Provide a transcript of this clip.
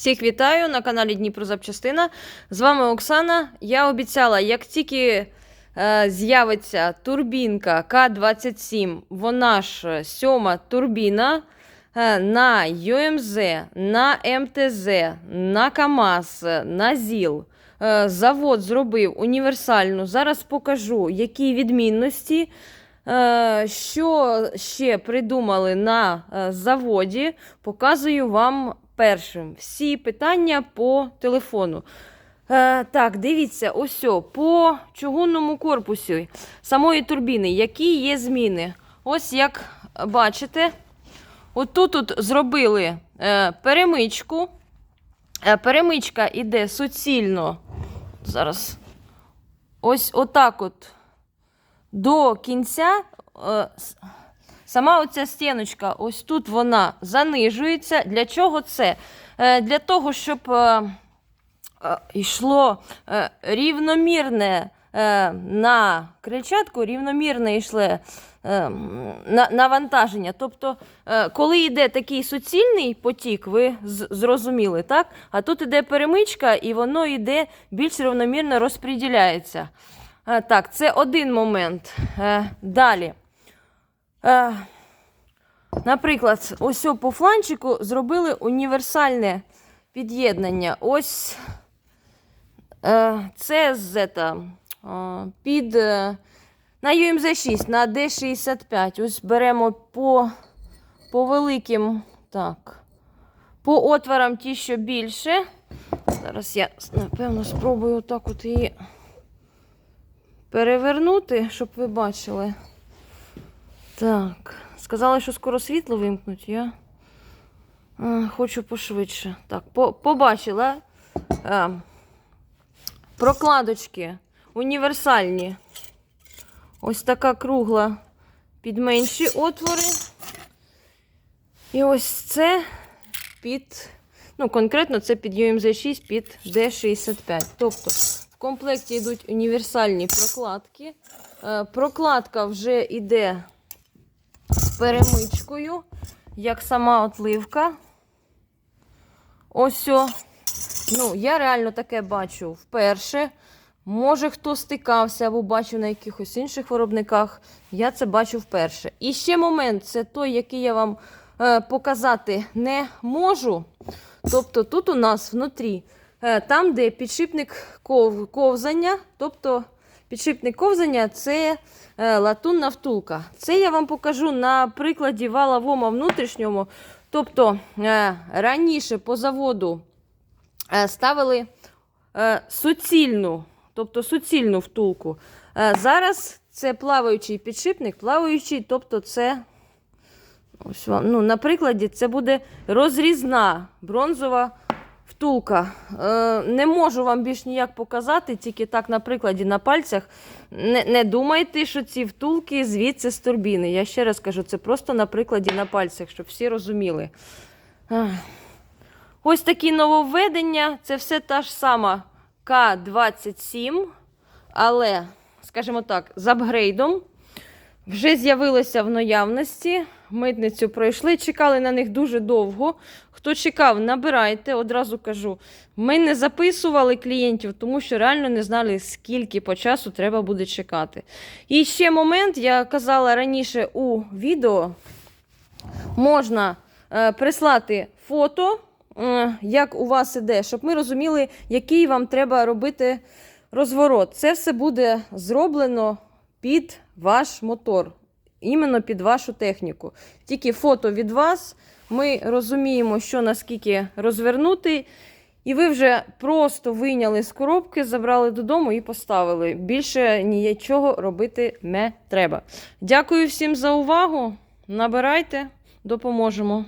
Всіх вітаю на каналі Дніпро Запчастина. З вами Оксана. Я обіцяла, як тільки е, з'явиться турбінка К-27, вона ж сьома турбіна е, на ЮМЗ, на МТЗ, на КАМАЗ, на ЗІЛ. Е, завод зробив універсальну. Зараз покажу, які відмінності. Е, Що ще придумали на е, заводі, показую вам першим. Всі питання по телефону. Е, так, дивіться, ось по чугунному корпусі самої турбіни, які є зміни. Ось як бачите, отут тут зробили перемичку. Перемичка йде суцільно. Зараз. Ось отак от до кінця. Е, Сама оця стіночка, ось тут вона занижується. Для чого це? Е, Для того, щоб е, йшло рівномірне на крильчатку, рівномірне йшло навантаження. Тобто, коли йде такий суцільний потік, ви зрозуміли, так? А тут йде перемичка, і воно йде більш рівномірно розподіляється. Е, Так, це один момент. Е, Далі. Е, Наприклад, ось по фланчику зробили універсальне під'єднання. Ось це з під на UMZ 6, на D65. Ось беремо по, по великим, так, по отворам ті, що більше. Зараз я, напевно, спробую отак от її перевернути, щоб ви бачили. Так, сказали, що скоро світло вимкнуть. Я хочу пошвидше. Так, по, побачила. А, прокладочки універсальні. Ось така кругла під менші отвори. І ось це під, ну, конкретно це під UMZ 6 під D65. Тобто комплекті йдуть універсальні прокладки. Е, Прокладка вже йде з перемичкою, як сама отливка. Ось. Ну, я реально таке бачу вперше. Може, хто стикався або бачив на якихось інших виробниках. Я це бачу вперше. І ще момент це той, який я вам е, показати не можу. Тобто тут у нас внутрі, там, де підшипник ков- ковзання, тобто підшипник ковзання це е, латунна втулка. Це я вам покажу на прикладі вала вома внутрішньому. Тобто е, раніше по заводу е, ставили е, суцільну, тобто суцільну втулку. Е, Зараз це плаваючий підшипник, плаваючий, тобто це, ось ну, на прикладі, це буде розрізна бронзова втулка. Е, не можу вам більш ніяк показати, тільки так на прикладі на пальцях. Не, не думайте, що ці втулки звідси з турбіни. Я ще раз кажу, це просто на прикладі на пальцях, щоб всі розуміли. Ах. Ось такі нововведення. Це все та ж сама К-27, але, скажімо так, з апгрейдом. Вже з'явилося в наявності. Митницю пройшли, чекали на них дуже довго. Хто чекав, набирайте, одразу кажу. Ми не записували клієнтів, тому що реально не знали, скільки по часу треба буде чекати. І ще момент, я казала раніше у відео, можна е, прислати фото, е, як у вас іде, щоб ми розуміли, який вам треба робити розворот. Це все буде зроблено під ваш мотор, іменно під вашу техніку. Тільки фото від вас, ми розуміємо, що наскільки розвернути. І ви вже просто вийняли з коробки, забрали додому і поставили. Більше нічого робити не треба. Дякую всім за увагу. Набирайте, допоможемо.